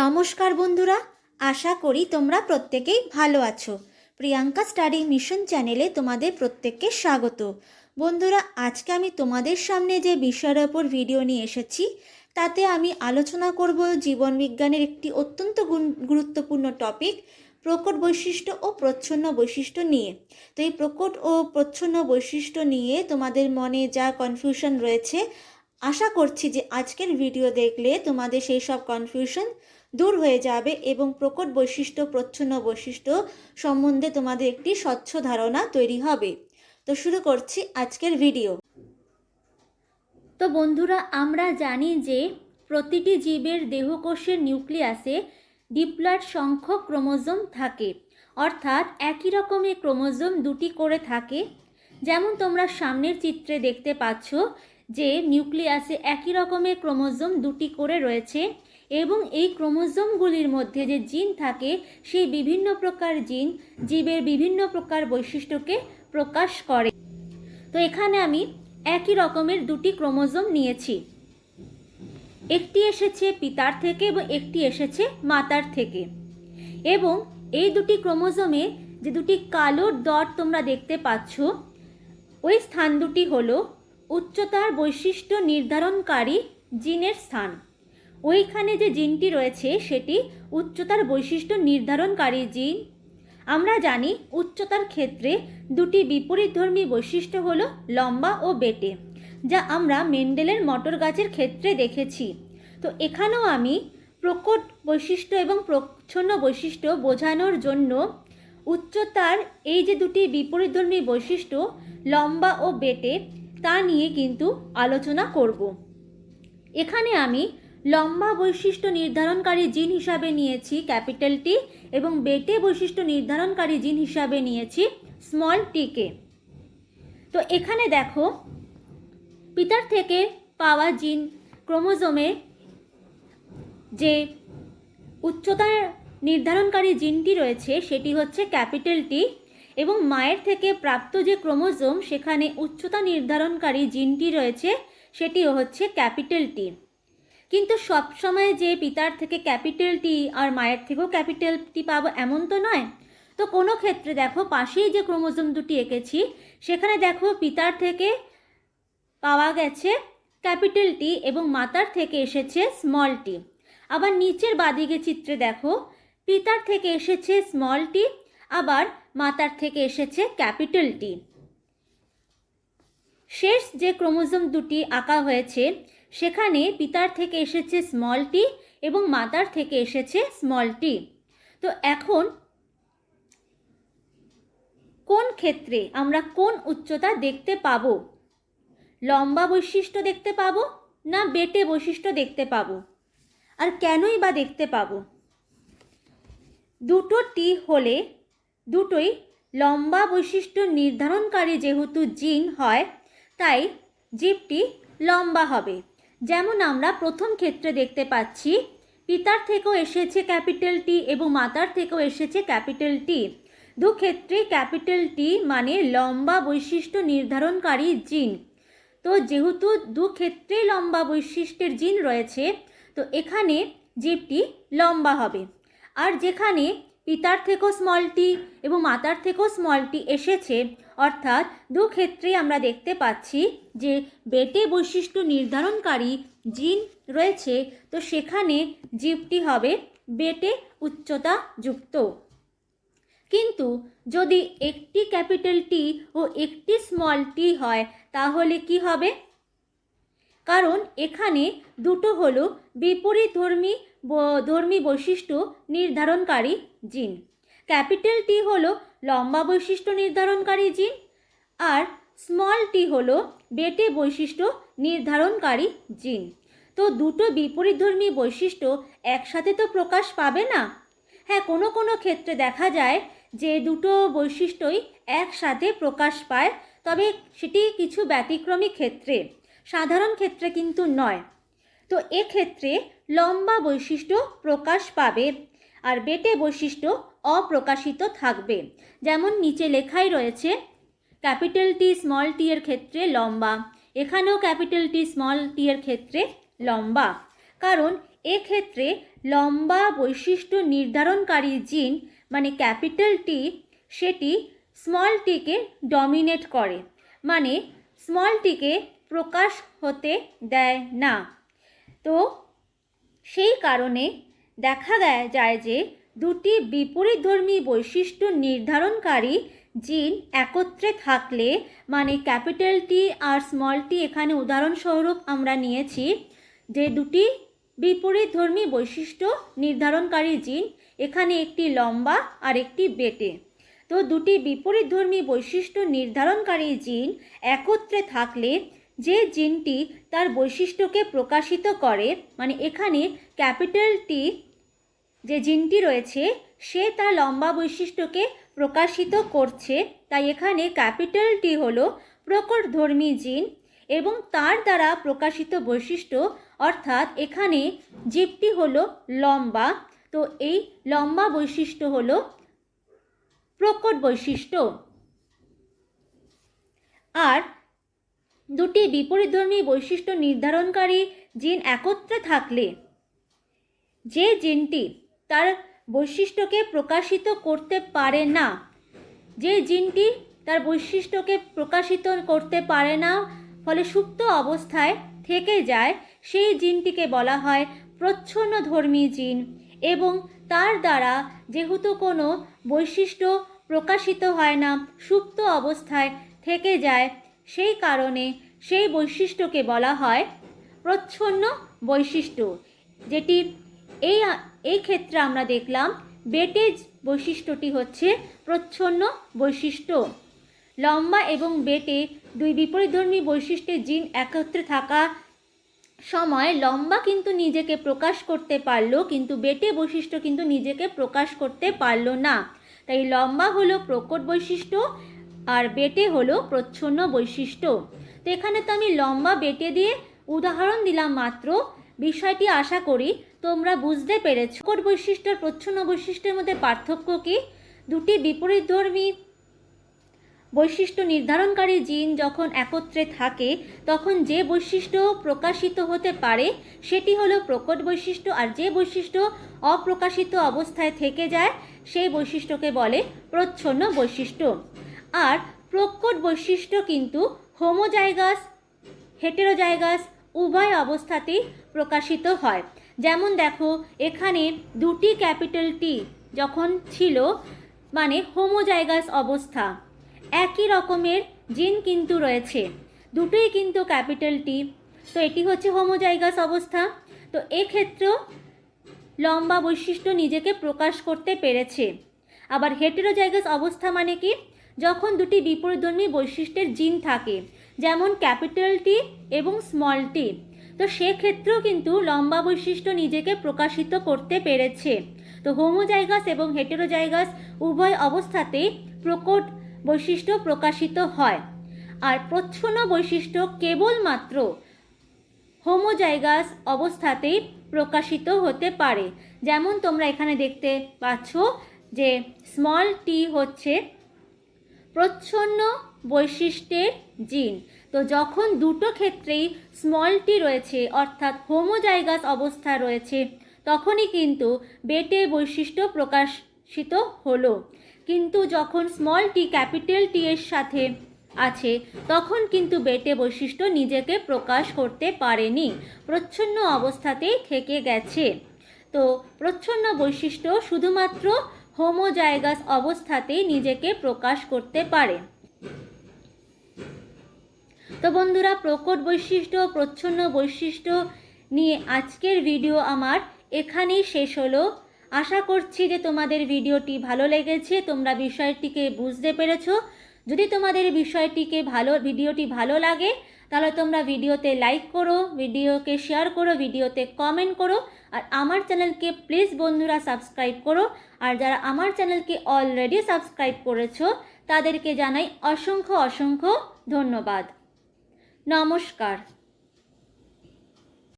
নমস্কার বন্ধুরা, আশা করি তোমরা প্রত্যেকেই ভালো আছো। প্রিয়াঙ্কা স্টাডি মিশন চ্যানেলে তোমাদের প্রত্যেককে স্বাগত। বন্ধুরা, আজকে আমি তোমাদের সামনে যে বিষয়ের ওপর ভিডিও নিয়ে এসেছি, তাতে আমি আলোচনা করব জীবনবিজ্ঞানের একটি অত্যন্ত গুরুত্বপূর্ণ টপিক প্রকট বৈশিষ্ট্য ও প্রচ্ছন্ন বৈশিষ্ট্য নিয়ে। তো এই প্রকট ও প্রচ্ছন্ন বৈশিষ্ট্য নিয়ে তোমাদের মনে যা কনফিউশন রয়েছে, আশা করছি যে আজকের ভিডিও দেখলে তোমাদের সেই সব কনফিউশন দূর হয়ে যাবে এবং প্রকট বৈশিষ্ট্য, প্রচ্ছন্ন বৈশিষ্ট্য সম্বন্ধে তোমাদের একটি স্বচ্ছ ধারণা তৈরি হবে। তো শুরু করছি আজকের ভিডিও তো বন্ধুরা, আমরা জানি যে প্রতিটি জীবের দেহকোষের নিউক্লিয়াসে ডিপ্লয়েড সংখ্যক ক্রোমোজোম থাকে। অর্থাৎ একই রকমের ক্রোমোজোম দুটি করে থাকে। যেমন তোমরা সামনের চিত্রে দেখতে পাচ্ছ যে নিউক্লিয়াসে একই রকমের ক্রোমোজোম দুটি করে রয়েছে। এবং এই ক্রোমোজোমগুলির মধ্যে যে জিন থাকে, সেই বিভিন্ন প্রকার জিন জীবের বিভিন্ন প্রকার বৈশিষ্ট্যকে প্রকাশ করে। তো এখানে আমি একই রকমের দুটি ক্রোমোজোম নিয়েছি। একটি এসেছে পিতার থেকে এবং একটি এসেছে মাতার থেকে। এবং এই দুটি ক্রোমোজোমে যে দুটি কালো ডট তোমরা দেখতে পাচ্ছ, ওই স্থান দুটি হলো উচ্চতার বৈশিষ্ট্য নির্ধারণকারী জিনের স্থান। ওইখানে যে জিনটি রয়েছে, সেটি উচ্চতার বৈশিষ্ট্য নির্ধারণকারী জিন। আমরা জানি উচ্চতার ক্ষেত্রে দুটি বিপরীতধর্মী বৈশিষ্ট্য হল লম্বা ও বেটে, যা আমরা মেন্ডেলের মটর গাছের ক্ষেত্রে দেখেছি। তো এখানেও আমি প্রকট বৈশিষ্ট্য এবং প্রচ্ছন্ন বৈশিষ্ট্য বোঝানোর জন্য উচ্চতার এই যে দুটি বিপরীতধর্মী বৈশিষ্ট্য, লম্বা ও বেটে, তা নিয়ে কিন্তু আলোচনা করব। এখানে আমি লম্বা বৈশিষ্ট্য নির্ধারণকারী জিন হিসাবে নিয়েছি ক্যাপিটাল টি এবং বেটে বৈশিষ্ট্য নির্ধারণকারী জিন হিসাবে নিয়েছি স্মল টিকে তো এখানে দেখো, পিতার থেকে পাওয়া জিন ক্রোমোজোমে যে উচ্চতার নির্ধারণকারী জিনটি রয়েছে সেটি হচ্ছে ক্যাপিটাল টি এবং মায়ের থেকে প্রাপ্ত যে ক্রোমোজোম সেখানে উচ্চতা নির্ধারণকারী জিনটি রয়েছে সেটিও হচ্ছে ক্যাপিটাল টি। কিন্তু সবসময় যে পিতার থেকে ক্যাপিটাল টি আর মায়ের থেকেও ক্যাপিটাল টি পাবো এমন তো নয়। তো কোনো ক্ষেত্রে দেখো, পাশেই যে ক্রোমোজোম দুটি এঁকেছি, সেখানে দেখো পিতার থেকে পাওয়া গেছে ক্যাপিটাল টি এবং মাতার থেকে এসেছে স্মল টি আবার নিচের বাদিকে চিত্রে দেখো, পিতার থেকে এসেছে স্মল টি আবার মাতার থেকে এসেছে ক্যাপিটাল টি শেষ যে ক্রোমোজোম দুটি আঁকা হয়েছে সেখানে পিতার থেকে এসেছে স্মল টি এবং মাতার থেকে এসেছে স্মল টি তো এখন কোন ক্ষেত্রে আমরা কোন উচ্চতা দেখতে পাবো? লম্বা বৈশিষ্ট্য দেখতে পাবো না বেটে বৈশিষ্ট্য দেখতে পাবো? আর কেনই বা দেখতে পাবো? দুটো টি হলে দুটোই লম্বা বৈশিষ্ট্য নির্ধারণকারী যেহেতু জিন হয়, তাই জীবটি লম্বা হবে। যেমন আমরা প্রথম ক্ষেত্রে দেখতে পাচ্ছি, পিতার থেকেও এসেছে ক্যাপিটাল টি এবং মাতার থেকেও এসেছে ক্যাপিটাল টি। দু ক্ষেত্রে ক্যাপিটাল টি মানে লম্বা বৈশিষ্ট্য নির্ধারণকারী জিন। তো যেহেতু দু ক্ষেত্রেই লম্বা বৈশিষ্ট্যের জিন রয়েছে, তো এখানে জীবটি লম্বা হবে। আর যেখানে পিতার থেকেও স্মল টি এবং মাতার থেকেও স্মল টি এসেছে অর্থাৎ দু ক্ষেত্রেই আমরা দেখতে পাচ্ছি যে বেটে বৈশিষ্ট্য নির্ধারণকারী জিন রয়েছে, তো সেখানে জীবটি হবে বেটে উচ্চতা যুক্ত। কিন্তু যদি একটি ক্যাপিটাল টি ও একটি স্মল টি হয়, তাহলে কি হবে? কারণ এখানে দুটো হলো বিপরীত ধর্মী ধর্মী বৈশিষ্ট্য নির্ধারণকারী জিন। ক্যাপিটাল টি হলো লম্বা বৈশিষ্ট্য নির্ধারণকারী জিন, আর স্মল টি হলো বেটে বৈশিষ্ট্য নির্ধারণকারী জিন। তো দুটো বিপরীতধর্মী বৈশিষ্ট্য একসাথে তো প্রকাশ পাবে না? হ্যাঁ কোনো কোনো ক্ষেত্রে দেখা যায় যে দুটো বৈশিষ্ট্যই একসাথে প্রকাশ পায়, তবে সেটি কিছু ব্যতিক্রমী ক্ষেত্রে, সাধারণ ক্ষেত্রে কিন্তু নয়। তো এক্ষেত্রে লম্বা বৈশিষ্ট্য প্রকাশ পাবে, আর বেটে বৈশিষ্ট্য অপ্রকাশিত থাকবে। যেমন নিচে লেখাই রয়েছে, ক্যাপিটাল টি স্মল টি এর ক্ষেত্রে লম্বা। এখানেও ক্যাপিটাল টি স্মল টি এর ক্ষেত্রে লম্বা। কারণ এক্ষেত্রে লম্বা বৈশিষ্ট্য নির্ধারণকারী জিন মানে ক্যাপিটাল টি, সেটি স্মল টিকে ডমিনেট করে। মানে স্মল টিকে প্রকাশ হতে দেয় না। তো সেই কারণে দেখা যায় যে দুটি বিপরীতধর্মী বৈশিষ্ট্য নির্ধারণকারী জিন একত্রে থাকলে মানে ক্যাপিটাল টি আর স্মল টি এখানে উদাহরণস্বরূপ আমরা নিয়েছি, যে দুটি বিপরীতধর্মী বৈশিষ্ট্য নির্ধারণকারী জিন এখানে একটি লম্বা আর একটি বেটে। তো দুটি বিপরীতধর্মী বৈশিষ্ট্য নির্ধারণকারী জিন একত্রে থাকলে, যে জিনটি তার বৈশিষ্ট্যকে প্রকাশিত করে মানে এখানে ক্যাপিটাল টি যে জিনটি রয়েছে, সে তার লম্বা বৈশিষ্ট্যকে প্রকাশিত করছে। তাই এখানে ক্যাপিটাল টি হল প্রকটধর্মী জিন এবং তার দ্বারা প্রকাশিত বৈশিষ্ট্য। অর্থাৎ এখানে জীবটি হল লম্বা। তো এই লম্বা বৈশিষ্ট্য হল প্রকট বৈশিষ্ট্য। আর দুটি বিপরীতধর্মী বৈশিষ্ট্য নির্ধারণকারী জিন একত্রে থাকলে, যে জিনটি তার বৈশিষ্ট্যকে প্রকাশিত করতে পারে না। যে জিনটি তার বৈশিষ্ট্যকে প্রকাশিত করতে পারে না, ফলে সুপ্ত অবস্থায় থেকে যায়, সেই জিনটিকে বলা হয় প্রচ্ছন্নধর্মী জিন এবং তার দ্বারা যেহেতু কোনো বৈশিষ্ট্য প্রকাশিত হয় না, সুপ্ত অবস্থায় থেকে যায়, সেই কারণে সেই বৈশিষ্ট্যকে বলা হয় প্রচ্ছন্ন বৈশিষ্ট্য, যেটি এই এই ক্ষেত্রে আমরা দেখলাম বেটেজ বৈশিষ্ট্যটি হচ্ছে প্রচ্ছন্ন বৈশিষ্ট্য। লম্বা এবং বেটে দুই বিপরীতধর্মী বৈশিষ্ট্যের জিন একত্রে থাকা সময় লম্বা কিন্তু নিজেকে প্রকাশ করতে পারল, কিন্তু বেটে বৈশিষ্ট্য কিন্তু নিজেকে প্রকাশ করতে পারল না। তাই লম্বা হলো প্রকট বৈশিষ্ট্য আর বেটে হলো প্রচ্ছন্ন বৈশিষ্ট্য। তো এখানে তো আমি লম্বা, বেটে দিয়ে উদাহরণ দিলাম মাত্র। বিষয়টি আশা করি তোমরা বুঝতে পেরেছ। প্রকট বৈশিষ্ট্য আর প্রচ্ছন্ন বৈশিষ্ট্যের মধ্যে পার্থক্য কি? দুটি বিপরীতধর্মী বৈশিষ্ট্য নির্ধারণকারী জিন যখন একত্রে থাকে, তখন যে বৈশিষ্ট্য প্রকাশিত হতে পারে, সেটি হলো প্রকট বৈশিষ্ট্য, আর যে বৈশিষ্ট্য অপ্রকাশিত অবস্থায় থেকে যায়, সেই বৈশিষ্ট্যকে বলে প্রচ্ছন্ন বৈশিষ্ট্য। আর প্রকট বৈশিষ্ট্য কিন্তু হোমোজাইগাস, হেটেরোজাইগাস উভয় অবস্থাতেই প্রকাশিত হয়। যেমন দেখো, এখানে দুটি ক্যাপিটাল টি যখন ছিল মানে হোমোজাইগাস অবস্থা, একই রকমের জিন কিন্তু রয়েছে, দুটোই কিন্তু ক্যাপিটাল টি। তো এটি হচ্ছে হোমোজাইগাস অবস্থা। তো এক্ষেত্রেও লম্বা বৈশিষ্ট্য নিজেকে প্রকাশ করতে পেরেছে। আবার হেটেরোজাইগাস অবস্থা মানে কি? যখন দুটি বিপরীতধর্মী বৈশিষ্ট্যের জিন থাকে, যেমন ক্যাপিটাল টি এবং স্মল টি তো সেক্ষেত্রেও কিন্তু লম্বা বৈশিষ্ট্য নিজেকে প্রকাশিত করতে পেরেছে। তো হোমোজাইগাস এবং হেটেরোজাইগাস উভয় অবস্থাতেই প্রকট বৈশিষ্ট্য প্রকাশিত হয়। আর প্রচ্ছন্ন বৈশিষ্ট্য কেবলমাত্র হোমোজাইগাস অবস্থাতেই প্রকাশিত হতে পারে। যেমন তোমরা এখানে দেখতে পাচ্ছ যে স্মল টি হচ্ছে প্রচ্ছন্ন বৈশিষ্ট্যের জিন। তো যখন দুটো ক্ষেত্রেই স্মলটি রয়েছে, অর্থাৎ হোমোজাইগাস অবস্থা রয়েছে, তখনই কিন্তু বেটে বৈশিষ্ট্য প্রকাশিত হলো। কিন্তু যখন স্মলটি ক্যাপিটাল টি এর সাথে আছে, তখন কিন্তু বেটে বৈশিষ্ট্য নিজেকে প্রকাশ করতে পারেনি। প্রচ্ছন্ন অবস্থাতেই থেকে গেছে। তো প্রচ্ছন্ন বৈশিষ্ট্য শুধুমাত্র হোমোজাইগাস অবস্থাতেই নিজেকে প্রকাশ করতে পারে। তো বন্ধুরা, প্রকট বৈশিষ্ট্য, প্রচ্ছন্ন বৈশিষ্ট্য নিয়ে আজকের ভিডিও আমার এখানেই শেষ হলো। আশা করছি যে তোমাদের ভিডিওটি ভালো লেগেছে, তোমরা বিষয়টিকে বুঝতে পেরেছ। যদি তোমাদের বিষয়টিকে ভালো, ভিডিওটি ভালো লাগে, তাহলে তোমরা ভিডিওতে লাইক করো, ভিডিওকে শেয়ার করো, ভিডিওতে কমেন্ট করো, আর আমার চ্যানেলকে প্লিজ বন্ধুরা সাবস্ক্রাইব করো। আর যারা আমার চ্যানেলকে অলরেডি সাবস্ক্রাইব করেছ, তাদেরকে জানাই অসংখ্য অসংখ্য ধন্যবাদ। নমস্কার।